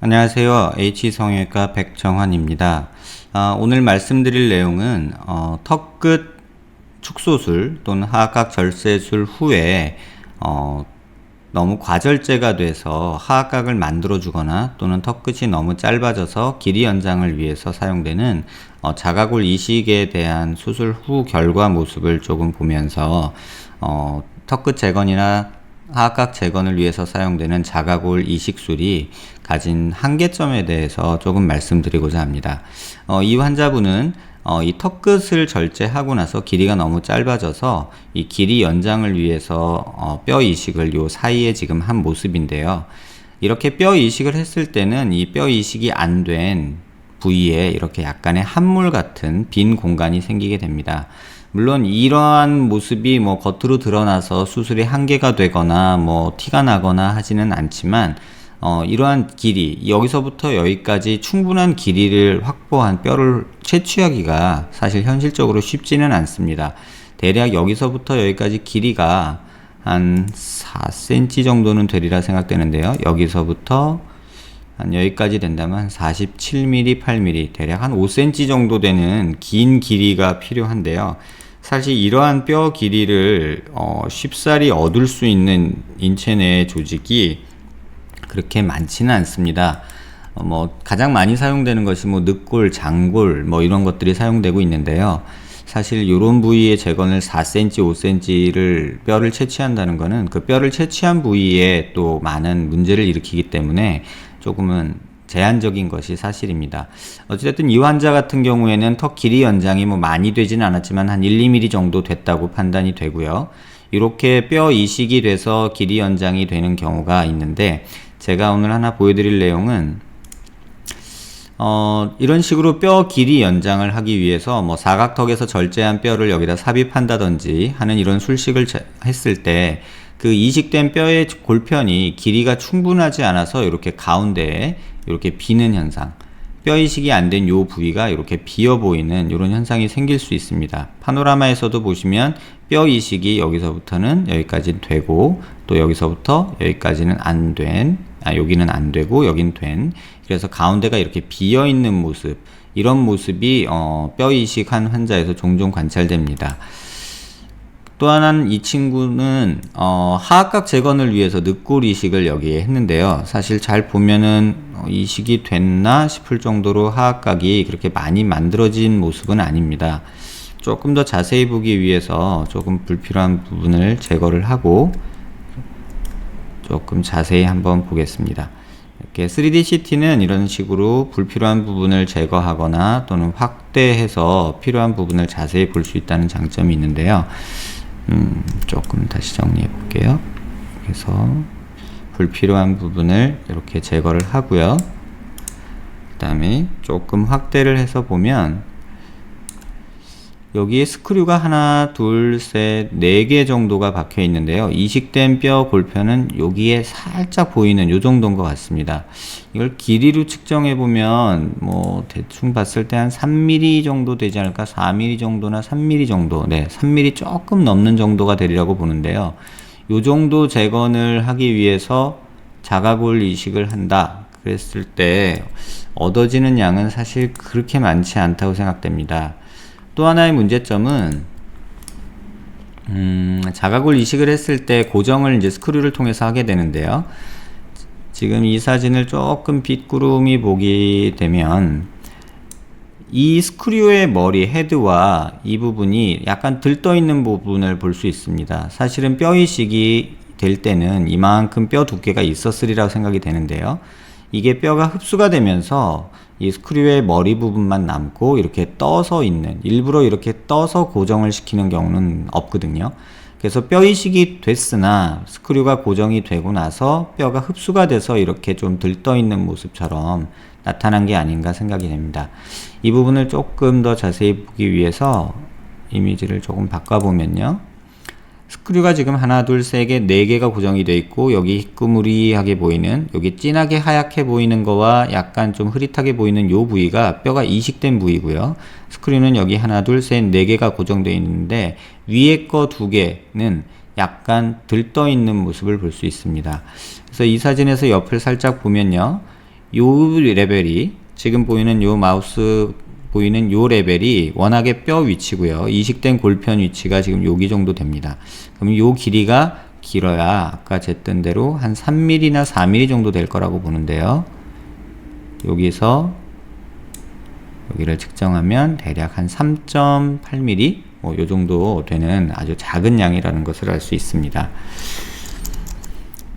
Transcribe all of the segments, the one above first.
안녕하세요. H성형외과 백정환입니다. 아, 오늘 말씀드릴 내용은 어, 턱끝 축소술 또는 하악각 절세술 후에 어, 너무 과절제가 돼서 하악각을 만들어 주거나 또는 턱끝이 너무 짧아져서 길이 연장을 위해서 사용되는 어, 자가골 이식에 대한 수술 후 결과 모습을 조금 보면서 어, 턱끝 재건이나 하악각 재건을 위해서 사용되는 자가골 이식술이 가진 한계점에 대해서 조금 말씀드리고자 합니다. 어, 이 환자분은 어, 이 턱끝을 절제하고 나서 길이가 너무 짧아져서 이 길이 연장을 위해서 어, 뼈 이식을 요 사이에 지금 한 모습인데요. 이렇게 뼈 이식을 했을 때는 이 뼈 이식이 안 된 부위에 이렇게 약간의 함물 같은 빈 공간이 생기게 됩니다. 물론 이러한 모습이 뭐 겉으로 드러나서 수술이 한계가 되거나 뭐 티가 나거나 하지는 않지만 어, 이러한 길이 여기서부터 여기까지 충분한 길이를 확보한 뼈를 채취하기가 사실 현실적으로 쉽지는 않습니다. 대략 여기서부터 여기까지 길이가 한 4cm 정도는 되리라 생각되는데요. 여기서부터 한 여기까지 된다면 한 47mm, 8mm, 대략 한 5cm 정도 되는 긴 길이가 필요한데요. 사실 이러한 뼈 길이를 어, 쉽사리 얻을 수 있는 인체 내 조직이 그렇게 많지는 않습니다. 어, 뭐 가장 많이 사용되는 것이 뭐 늑골, 장골 뭐 이런 것들이 사용되고 있는데요. 사실 이런 부위의 재건을 4cm, 5cm를 뼈를 채취한다는 것은 그 뼈를 채취한 부위에 또 많은 문제를 일으키기 때문에 조금은 제한적인 것이 사실입니다. 어찌됐든 이 환자 같은 경우에는 턱 길이 연장이 뭐 많이 되지는 않았지만 한 1, 2mm 정도 됐다고 판단이 되고요. 이렇게 뼈 이식이 돼서 길이 연장이 되는 경우가 있는데 제가 오늘 하나 보여드릴 내용은 어, 이런 식으로 뼈 길이 연장을 하기 위해서 뭐 사각턱에서 절제한 뼈를 여기다 삽입한다든지 하는 이런 술식을 했을 때 그 이식된 뼈의 골편이 길이가 충분하지 않아서 이렇게 가운데에 이렇게 비는 현상. 뼈 이식이 안 된 요 부위가 이렇게 비어 보이는 이런 현상이 생길 수 있습니다. 파노라마에서도 보시면 뼈 이식이 여기서부터는 여기까지 되고 또 여기서부터 여기까지는 안 된, 아, 여기는 안 되고 여긴 된. 그래서 가운데가 이렇게 비어 있는 모습. 이런 모습이 어, 뼈 이식한 환자에서 종종 관찰됩니다. 또 하나는 이 친구는 어, 하악각 재건을 위해서 늑골 이식을 여기에 했는데요. 사실 잘 보면은 어, 이식이 됐나 싶을 정도로 하악각이 그렇게 많이 만들어진 모습은 아닙니다. 조금 더 자세히 보기 위해서 조금 불필요한 부분을 제거를 하고 조금 자세히 한번 보겠습니다. 이렇게 3D CT는 이런 식으로 불필요한 부분을 제거하거나 또는 확대해서 필요한 부분을 자세히 볼 수 있다는 장점이 있는데요. 음, 조금 다시 정리해 볼게요. 그래서 불필요한 부분을 이렇게 제거를 하고요. 그 다음에 조금 확대를 해서 보면 여기에 스크류가 하나, 둘, 셋, 네 개 정도가 박혀 있는데요. 이식된 뼈 골편은 여기에 살짝 보이는 요 정도인 것 같습니다. 이걸 길이로 측정해 보면 뭐 대충 봤을 때 한 3mm 정도 되지 않을까? 4mm 정도나 3mm 정도. 네, 3mm 조금 넘는 정도가 되리라고 보는데요. 요 정도 재건을 하기 위해서 자가골 이식을 한다. 그랬을 때 얻어지는 양은 사실 그렇게 많지 않다고 생각됩니다. 또 하나의 문제점은 음, 자가골 이식을 했을 때 고정을 이제 스크류를 통해서 하게 되는데요. 지금 이 사진을 조금 빗구름이 보게 되면 이 스크류의 머리 헤드와 이 부분이 약간 들떠 있는 부분을 볼 수 있습니다. 사실은 뼈 이식이 될 때는 이만큼 뼈 두께가 있었으리라고 생각이 되는데요. 이게 뼈가 흡수가 되면서 이 스크류의 머리 부분만 남고 이렇게 떠서 있는 일부러 이렇게 떠서 고정을 시키는 경우는 없거든요. 그래서 뼈 이식이 됐으나 스크류가 고정이 되고 나서 뼈가 흡수가 돼서 이렇게 좀 들떠 있는 모습처럼 나타난 게 아닌가 생각이 됩니다. 이 부분을 조금 더 자세히 보기 위해서 이미지를 조금 바꿔보면요. 스크류가 지금 하나, 둘, 세 개, 네 개가 고정이 되어 있고 여기 희끄무리하게 보이는 여기 진하게 하얗게 보이는 거와 약간 좀 흐릿하게 보이는 요 부위가 뼈가 이식된 부위고요. 스크류는 여기 하나, 둘, 셋, 네 개가 고정되어 있는데 위에 거 두 개는 약간 들떠 있는 모습을 볼 수 있습니다. 그래서 이 사진에서 옆을 살짝 보면요. 요 레벨이 지금 보이는 요 마우스 보이는 요 레벨이 워낙에 뼈 위치고요. 이식된 골편 위치가 지금 여기 정도 됩니다. 그럼 요 길이가 길어야 아까 쟀던 대로 한 3mm나 4mm 정도 될 거라고 보는데요. 여기서 여기를 측정하면 대략 한 3.8mm 뭐 요 정도 되는 아주 작은 양이라는 것을 알 수 있습니다.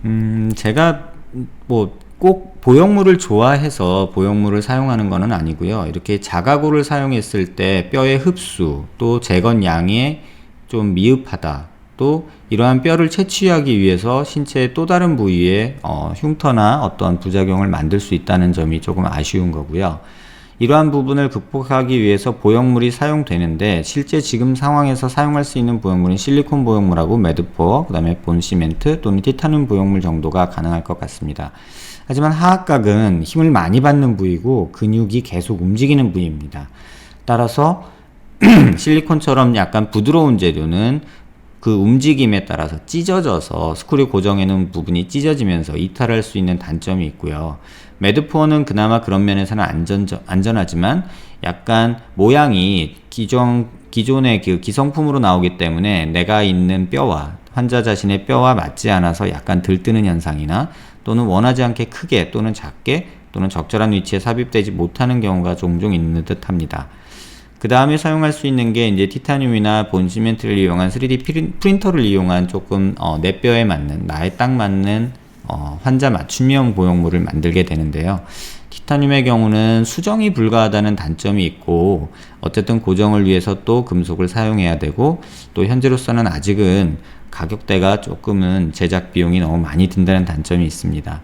음, 제가 뭐 꼭 보형물을 좋아해서 보형물을 사용하는 것은 아니고요. 이렇게 자가고를 사용했을 때 뼈의 흡수 또 재건 양에 좀 미흡하다. 또 이러한 뼈를 채취하기 위해서 신체의 또 다른 부위에 어, 흉터나 어떤 부작용을 만들 수 있다는 점이 조금 아쉬운 거고요. 이러한 부분을 극복하기 위해서 보형물이 사용되는데 실제 지금 상황에서 사용할 수 있는 보형물은 실리콘 보형물하고 매드포어, 그 다음에 본 시멘트 또는 티타늄 보형물 정도가 가능할 것 같습니다. 하지만 하악각은 힘을 많이 받는 부위고 근육이 계속 움직이는 부위입니다. 따라서 실리콘처럼 약간 부드러운 재료는 그 움직임에 따라서 찢어져서 스크류 고정해놓은 부분이 찢어지면서 이탈할 수 있는 단점이 있고요. 매드포어는 그나마 그런 면에서는 안전, 안전하지만 약간 모양이 기존, 기존의 그 기성품으로 나오기 때문에 내가 있는 뼈와 환자 자신의 뼈와 맞지 않아서 약간 들뜨는 현상이나 또는 원하지 않게 크게 또는 작게 또는 적절한 위치에 삽입되지 못하는 경우가 종종 있는 듯 합니다. 그 다음에 사용할 수 있는 게 이제 티타늄이나 본 시멘트를 이용한 3D 프린터를 이용한 조금 어, 내 뼈에 맞는 나에 딱 맞는 어, 환자 맞춤형 보형물을 만들게 되는데요. 티타늄의 경우는 수정이 불가하다는 단점이 있고 어쨌든 고정을 위해서 또 금속을 사용해야 되고 또 현재로서는 아직은 가격대가 조금은 제작 비용이 너무 많이 든다는 단점이 있습니다.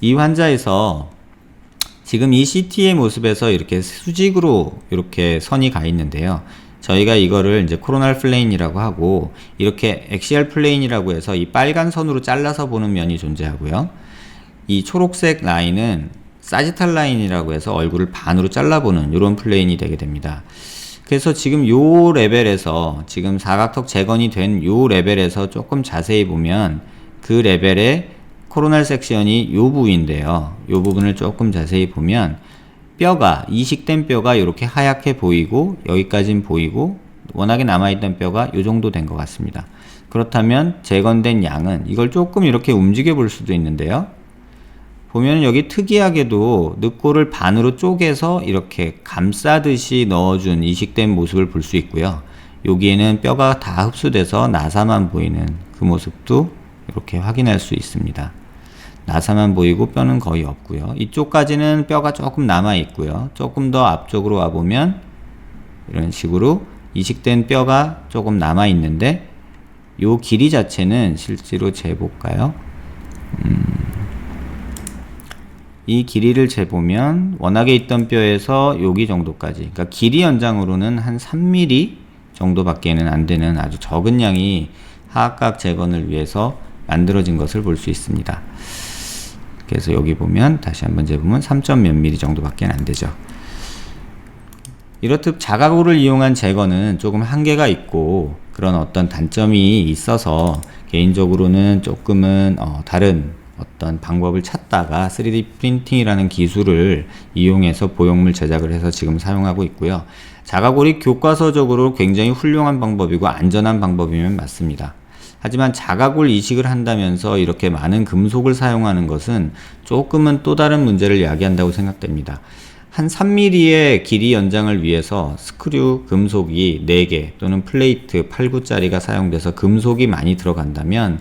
이 환자에서 지금 이 CT의 모습에서 이렇게 수직으로 이렇게 선이 가 있는데요. 저희가 이거를 이제 코로날 플레인이라고 하고 이렇게 엑시얼 플레인이라고 해서 이 빨간 선으로 잘라서 보는 면이 존재하고요. 이 초록색 라인은 사지탈 라인이라고 해서 얼굴을 반으로 잘라보는 이런 플레인이 되게 됩니다. 그래서 지금 요 레벨에서 지금 사각턱 재건이 된 요 레벨에서 조금 자세히 보면 그 레벨의 코로날 섹션이 요 부위인데요. 요 부분을 조금 자세히 보면 뼈가 이식된 뼈가 이렇게 하얗게 보이고 여기까진 보이고 워낙에 남아있던 뼈가 요 정도 된 것 같습니다. 그렇다면 재건된 양은 이걸 조금 이렇게 움직여 볼 수도 있는데요. 보면 여기 특이하게도 늑골을 반으로 쪼개서 이렇게 감싸듯이 넣어준 이식된 모습을 볼 수 있고요. 여기에는 뼈가 다 흡수돼서 나사만 보이는 그 모습도 이렇게 확인할 수 있습니다. 나사만 보이고 뼈는 거의 없고요. 이쪽까지는 뼈가 조금 남아 있고요. 조금 더 앞쪽으로 와 보면 이런 식으로 이식된 뼈가 조금 남아 있는데 요 길이 자체는 실제로 재볼까요? 음, 이 길이를 재보면 워낙에 있던 뼈에서 여기 정도까지 그러니까 길이 연장으로는 한 3mm 정도밖에는 안 되는 아주 적은 양이 하악각 재건을 위해서 만들어진 것을 볼 수 있습니다. 그래서 여기 보면 다시 한번 재보면 3점 몇 미리 정도밖에 안 되죠. 이렇듯 자가고를 이용한 제거는 조금 한계가 있고 그런 어떤 단점이 있어서 개인적으로는 조금은 어 다른 어떤 방법을 찾다가 3D 프린팅이라는 기술을 이용해서 보형물 제작을 해서 지금 사용하고 있고요. 자가골이 교과서적으로 굉장히 훌륭한 방법이고 안전한 방법이면 맞습니다. 하지만 자가골 이식을 한다면서 이렇게 많은 금속을 사용하는 것은 조금은 또 다른 문제를 야기한다고 생각됩니다. 한 3mm의 길이 연장을 위해서 스크류 금속이 4개 또는 플레이트 8구짜리가 사용돼서 금속이 많이 들어간다면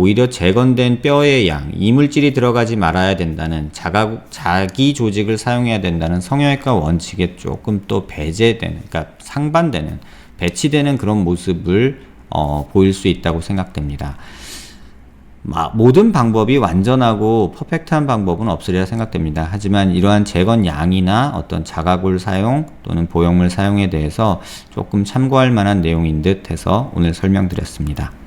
오히려 재건된 뼈의 양, 이물질이 들어가지 말아야 된다는 자가, 자기 조직을 사용해야 된다는 성형외과 원칙에 조금 또 배제되는, 그러니까 상반되는, 배치되는 그런 모습을 어, 보일 수 있다고 생각됩니다. 모든 방법이 완전하고 퍼펙트한 방법은 없으리라 생각됩니다. 하지만 이러한 재건 양이나 어떤 자가골 사용 또는 보형물 사용에 대해서 조금 참고할 만한 내용인 듯 해서 오늘 설명드렸습니다.